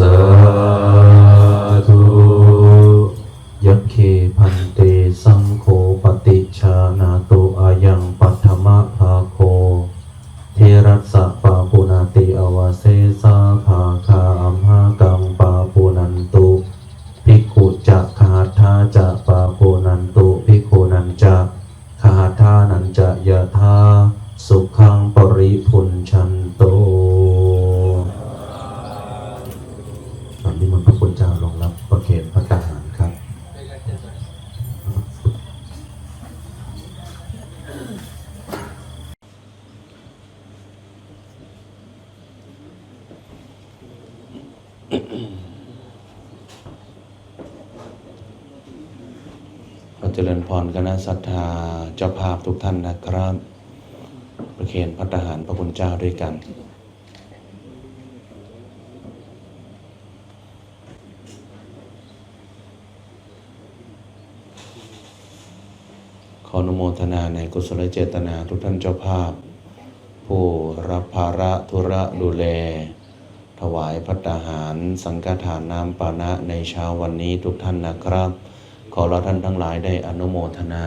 า ขอเจริญพรคณะศรัทธาเจ้าภาพทุกท่านนะครับ ประเคนพัฒหารพระคุณเจ้าด้วยกันขออนุโมทนาในกุศลเจตนาทุกท่านเจ้าภาพ ผู้รับภาระธุระดูแล ถวายพัตตาหาร สังฆทานน้ำปานะในเช้าวันนี้ทุกท่านนะครับ ขอเราท่านทั้งหลายได้อนุโมทนา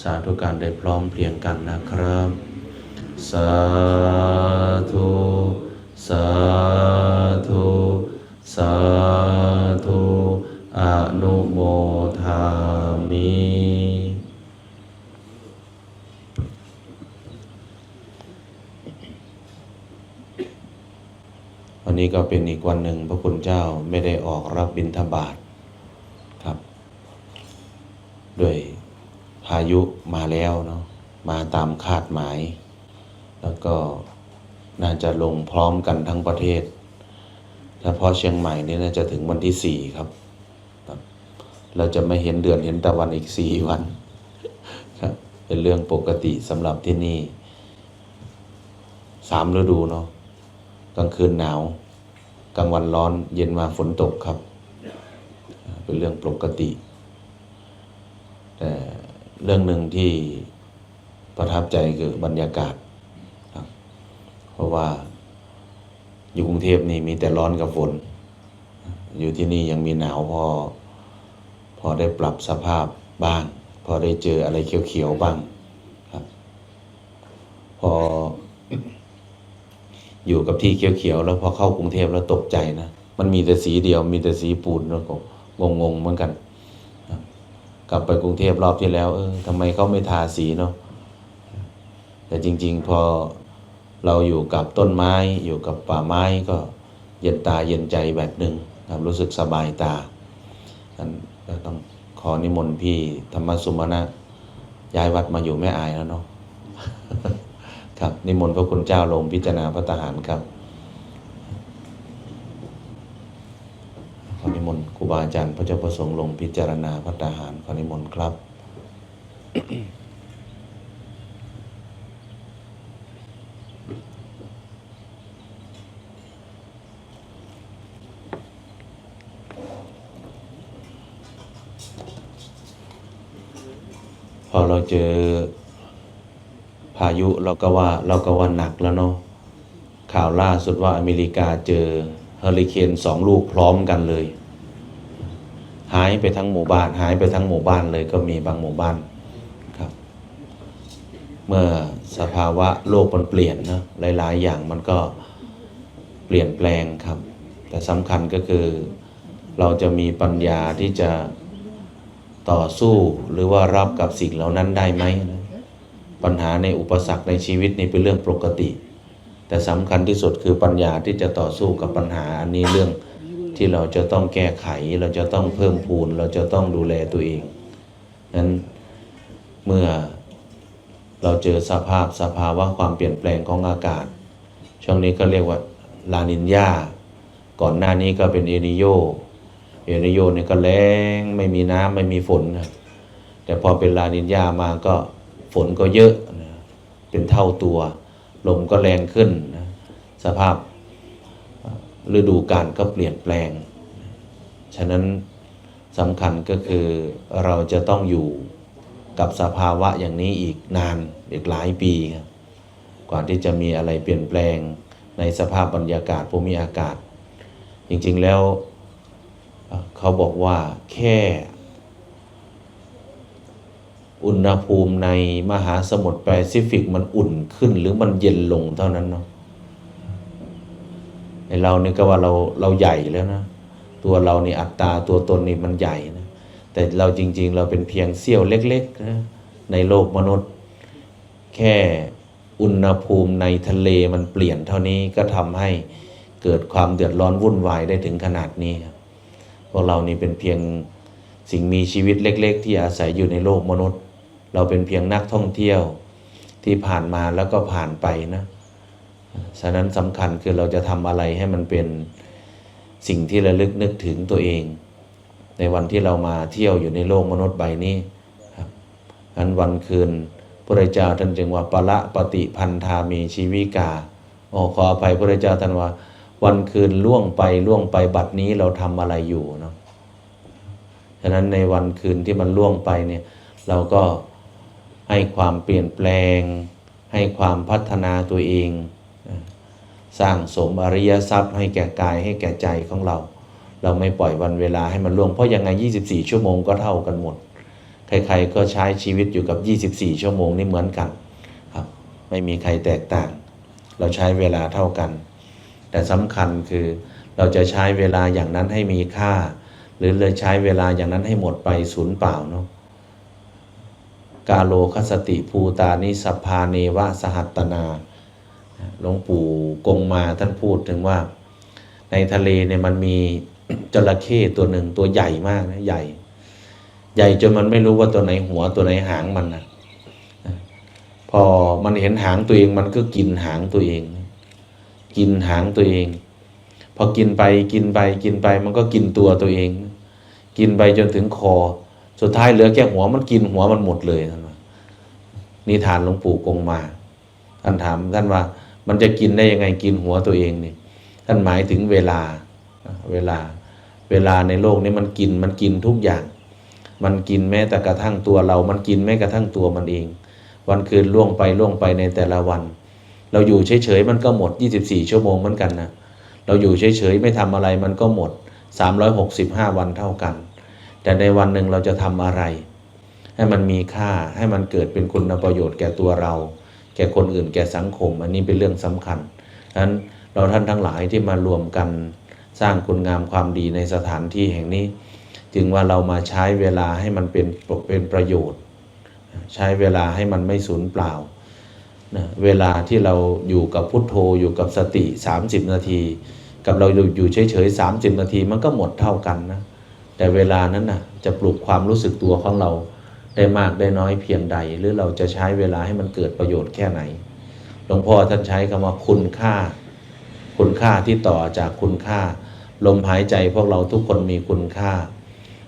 สาธุการได้พร้อมเพรียงกันนะครับ สาธุ สา ก็เป็นอีกวันหนึ่งพระคุณเจ้าไม่ได้ออกรับบิณฑบาตครับด้วยพายุมาแล้วเนาะมาตามคาดหมาย แล้วก็น่าจะลงพร้อมกันทั้งประเทศเฉพาะเชียงใหม่นี่น่าจะถึงวันที่สี่ครับครับเราจะไม่เห็นเดือนเห็นตะวันอีกสี่วันครับเป็นเรื่องปกติสำหรับที่นี่สามฤดูเนาะกลางคืนหนาว กลางวันร้อนเย็นมาฝนตกครับ เป็นเรื่องปกติแต่เรื่องหนึ่งที่ประทับใจคือบรรยากาศครับ เพราะว่าอยู่กรุงเทพนี่มีแต่ร้อนกับฝน อยู่ที่นี่ยังมีหนาวพอ พอได้ปรับสภาพบ้าง พอได้เจออะไรเขียวๆบ้างครับ พอ อยู่กับที่เขียวๆแล้วพอเข้ากรุงเทพแล้วตกใจนะ มันมีแต่สีเดียว มีแต่สีปูนแล้วก็งงๆเหมือนกัน กลับไปกรุงเทพรอบที่แล้ว เออทำไมเขาไม่ทาสีเนาะแต่จริง ๆ พอเราอยู่กับต้นไม้ อยู่กับป่าไม้ก็เย็นตาเย็นใจแบบหนึ่งครับรู้สึกสบายตานั้นก็ต้องขอนิมนต์พี่ธรรมสุมาณะย้ายวัดมาอยู่แม่อายแล้วเนาะ ครับ นิมนต์พระคุณเจ้าลงพิจารณาพระทหารครับขอนิมนต์ครูบาอาจารย์พระเจ้าประสงค์ลงพิจารณาพระทหารขอนิมนต์ครับ พอเราเจอายุเราก็ว่าเราก็ว่าหนักแล้วเนาะข่าวล่าสุดว่าอเมริกาเจอเฮอริเคนสองลูกพร้อมกันเลย หายไปทั้งหมู่บ้าน หายไปทั้งหมู่บ้านเลยก็มีบางหมู่บ้านครับ เมื่อสภาวะโลกมันเปลี่ยนนะหลาย ๆ อย่างมันก็เปลี่ยนแปลงครับ แต่สำคัญก็คือเราจะมีปัญญาที่จะต่อสู้หรือว่ารับกับสิ่งเหล่านั้นได้ไหมนะ ปัญหาในอุปสรรคในชีวิตนี่เป็นเรื่องปกติ แต่สำคัญที่สุดคือปัญญาที่จะต่อสู้กับปัญหาอันนี้เรื่องที่เราจะต้องแก้ไข เราจะต้องเพิ่มพูน เราจะต้องดูแลตัวเองนั้นเมื่อเราเจอสภาพสภาวะความเปลี่ยนแปลงของอากาศ ช่วงนี้ก็เรียกว่าลานินยาก่อนหน้านี้ก็เป็นเอนิโยเอนิโยเนี่ยก็แล้งไม่มีน้ำไม่มีฝน แต่พอเป็นลานินยามาก็ ฝนก็เยอะนะเป็นเท่าตัว ลมก็แรงขึ้นนะสภาพฤดูกาลก็เปลี่ยนแปลง ฉะนั้นสำคัญก็คือเราจะต้องอยู่กับสภาวะอย่างนี้อีกนานอีกหลายปีครับกว่าที่จะมีอะไรเปลี่ยนแปลงในสภาพบรรยากาศภูมิอากาศ จริงๆแล้วเอ่อเขาบอกว่าแค่ อุณหภูมิในมหาสมุทรแปซิฟิกมันอุ่นขึ้นหรือมันเย็นลงเท่านั้นเนาะในเรานี่ก็ว่าเราเราใหญ่แล้วนะ ตัวเรานี่อัตราตัวตนนี่มันใหญ่นะแต่เราจริง ๆ เราเป็นเพียงเสี้ยวเล็กๆนะในโลกมนุษย์ แค่อุณหภูมิในทะเลมันเปลี่ยนเท่านี้ก็ทำให้เกิดความเดือดร้อนวุ่นวายได้ถึงขนาดนี้ครับพวกเรานี่เป็นเพียงสิ่งมีชีวิตเล็ก ๆ ที่อาศัยอยู่ในโลกมนุษย์ เราเป็นเพียงนักท่องเที่ยวที่ผ่านมาแล้วก็ผ่านไปนะ ฉะนั้นสำคัญคือเราจะทำอะไรให้มันเป็นสิ่งที่ระลึกนึกถึงตัวเอง ในวันที่เรามาเที่ยวอยู่ในโลกมนุษย์ใบนี้ครับงั้นวันคืนพระเจ้าท่านจึงว่าปะละปฏิพันธามีชีวิกาโอ้ขออภัยพระเจ้าท่านว่า วันคืนล่วงไปล่วงไปบัดนี้เราทำอะไรอยู่เนาะฉะนั้นในวันคืนที่มันล่วงไปเนี่ยเราก็ ให้ความเปลี่ยนแปลง ให้ความพัฒนาตัวเอง สร้างสมอริยทรัพย์ให้แก่กายให้แก่ใจของเรา เราไม่ปล่อยวันเวลาให้มันล่วงเพราะยังไง 24 ชั่วโมงก็เท่ากันหมด ใครๆก็ใช้ชีวิตอยู่กับ 24 ชั่วโมงนี่เหมือนกันครับไม่มีใครแตกต่าง เราใช้เวลาเท่ากัน แต่สำคัญคือเราจะใช้เวลาอย่างนั้นให้มีค่า หรือเลยใช้เวลาอย่างนั้นให้หมดไปสูญเปล่าเนาะ กาโลคสติภูตานิสพพาเนวะสหัตนาหลวงปู่กงมาท่านพูดถึงว่า ในทะเลเนี่ยมันมีจระเข้ตัวหนึ่งตัวใหญ่มากนะใหญ่ ใหญ่จนมันไม่รู้ว่าตัวไหนหัวตัวไหนหางมันนะพอมันเห็นหางตัวเองมันก็กินหางตัวเอง กินหางตัวเอง พอกินไปกินไปกินไปมันก็กินตัวตัวเอง กินไปจนถึงคอ สุดท้ายเหลือแค่หัวมันกินหัวมันหมดเลยท่านว่านิทานหลวงปู่กงมาท่านถามท่านว่า มันจะกินได้ยังไงกินหัวตัวเองนี่ท่านหมายถึงเวลาเวลา เวลาในโลกนี้มันกินมันกินทุกอย่าง มันกินแม้แต่กระทั่งตัวเรา มันกินแม้กระทั่งตัวมันเอง วันคืนล่วงไปล่วงไปในแต่ละวัน เราอยู่เฉยๆมันก็หมด 24 ชั่วโมงเหมือนกันนะเราอยู่เฉยๆไม่ทำอะไรมันก็หมด 365 วันเท่ากัน แต่ในวันหนึ่งเราจะทำอะไร ให้มันมีค่าให้มันเกิดเป็นคุณประโยชน์แก่ตัวเรา แก่คนอื่นแก่สังคม อันนี้เป็นเรื่องสำคัญฉะนั้นเราท่านทั้งหลายที่มารวมกันสร้างคุณงามความดีในสถานที่แห่งนี้ จึงว่าเรามาใช้เวลาให้มันเป็นเป็นประโยชน์ ใช้เวลาให้มันไม่สูญเปล่านะเวลาที่เราอยู่กับพุทโธอยู่กับสติ 30 นาที กับเราอยู่เฉยๆ30 นาทีมันก็หมดเท่ากันนะ แต่เวลานั้นน่ะจะปลุกความรู้สึกตัวของเราได้มากได้น้อยเพียงใด หรือเราจะใช้เวลาให้มันเกิดประโยชน์แค่ไหนหลวงพ่อท่านใช้คำว่าคุณค่า คุณค่าที่ต่อจากคุณค่า ลมหายใจพวกเราทุกคนมีคุณค่า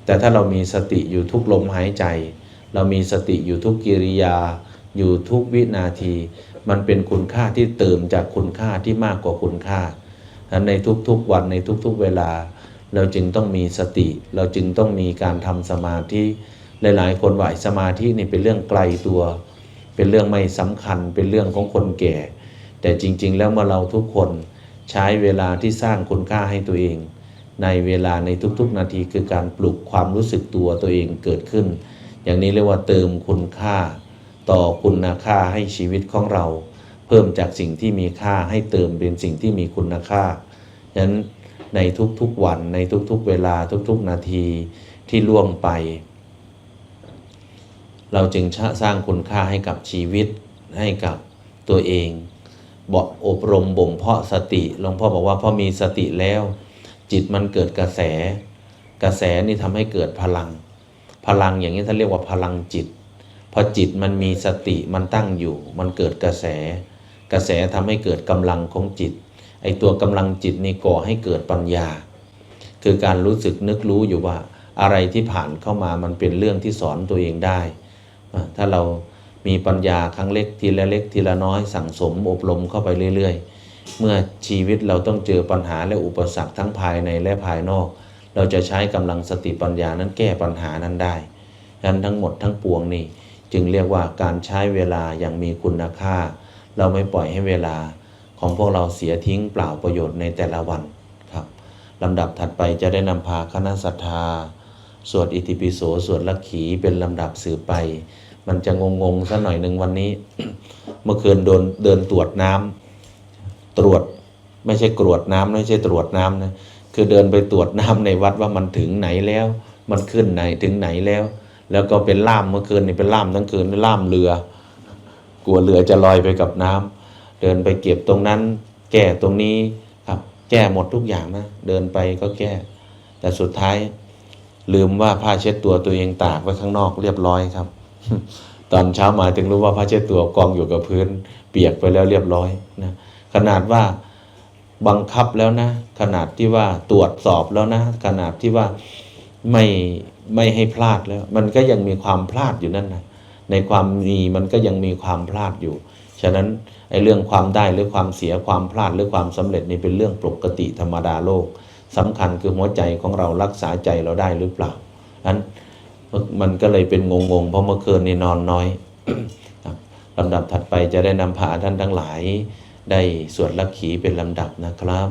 แต่ถ้าเรามีสติอยู่ทุกลมหายใจ เรามีสติอยู่ทุกกิริยา อยู่ทุกวินาที มันเป็นคุณค่าที่เติมจากคุณค่าที่มากกว่าคุณค่าในทุกๆวันในทุกๆเวลา เราจึงต้องมีสติ เราจึงต้องมีการทำสมาธิหลาย ๆ คนว่าสมาธินี่เป็นเรื่องไกลตัว เป็นเรื่องไม่สำคัญ เป็นเรื่องของคนแก่ แต่จริง ๆ แล้วเมื่อเราทุกคนใช้เวลาที่สร้างคุณค่าให้ตัวเอง ในเวลาในทุกๆ นาทีคือการปลุกความรู้สึกตัวตัวเองเกิดขึ้น อย่างนี้เรียกว่าเติมคุณค่า ต่อคุณค่าให้ชีวิตของเรา เพิ่มจากสิ่งที่มีค่าให้เติมเป็นสิ่งที่มีคุณค่าฉะนั้น ในทุกๆวัน ในทุกๆเวลาทุกๆ นาทีที่ล่วงไป เราจึงสร้างคุณค่าให้กับชีวิตให้กับตัวเองบอกอบรมบ่มเพาะสติหลวงพ่อบอกว่าพอมีสติแล้ว จิตมันเกิดกระแส กระแสนี่ทำให้เกิดพลัง พลังอย่างนี้ท่านเรียกว่าพลังจิต พอจิตมันมีสติมันตั้งอยู่ มันเกิดกระแส กระแสทำให้เกิดกำลังของจิต ไอตัวกำลังจิตนี่ก่อให้เกิดปัญญา คือการรู้สึกนึกรู้อยู่ว่าอะไรที่ผ่านเข้ามามันเป็นเรื่องที่สอนตัวเองได้ ถ้าเรามีปัญญาครั้งเล็กทีละเล็กทีละน้อยสั่งสมอบรมเข้าไปเรื่อย ๆ เมื่อชีวิตเราต้องเจอปัญหาและอุปสรรคทั้งภายในและภายนอก เราจะใช้กำลังสติปัญญานั้นแก้ปัญหานั้นได้ดังนั้นทั้งหมดทั้งปวงนี่จึงเรียกว่าการใช้เวลาอย่างมีคุณค่า เราไม่ปล่อยให้เวลา ของพวกเราเสียทิ้งเปล่าประโยชน์ในแต่ละวันครับลำดับถัดไปจะได้นำพาคณะศรัทธา สวดอิติปิโสสวดลักขีเป็นลำดับสืบไป มันจะงงๆสักหน่อยหนึ่งวันนี้ เมื่อคืนโดนเดินตรวจน้ำตรวจไม่ใช่กรวดน้ำไม่ใช่ตรวจน้ำนะคือเดินไปตรวจน้ำในวัดว่ามันถึงไหนแล้ว มันขึ้นไหนถึงไหนแล้ว แล้วก็เป็นล่ามเมื่อคืนนี่เป็นล่ามทั้งคืนล่ามเรือ กลัวเรือจะลอยไปกับน้ำ เดินไปเก็บตรงนั้น แก้ตรงนี้ครับแก้หมดทุกอย่างนะ เดินไปก็แก้ แต่สุดท้าย ลืมว่าผ้าเช็ดตัวตัวเองตากไว้ข้างนอกเรียบร้อยครับ ตอนเช้ามาถึงรู้ว่าผ้าเช็ดตัวกองอยู่กับพื้น เปียกไปแล้วเรียบร้อยนะขนาดว่าบังคับแล้วนะ ขนาดที่ว่าตรวจสอบแล้วนะ ขนาดที่ว่าไม่ไม่ให้พลาดแล้ว มันก็ยังมีความพลาดอยู่นั่นนะในความมีมันก็ยังมีความพลาดอยู่ ฉะนั้นไอ้เรื่องความได้หรือความเสียความพลาดหรือความสำเร็จนี่เป็นเรื่องปกติธรรมดาโลกสำคัญคือหัวใจของเรารักษาใจเราได้หรือเปล่าอันมันก็เลยเป็นงงๆ เพราะเมื่อคืนนี่นอนน้อยลำดับถัดไปจะได้นำพาท่านทั้งหลาย ได้สวดลักขีเป็นลำดับนะครับ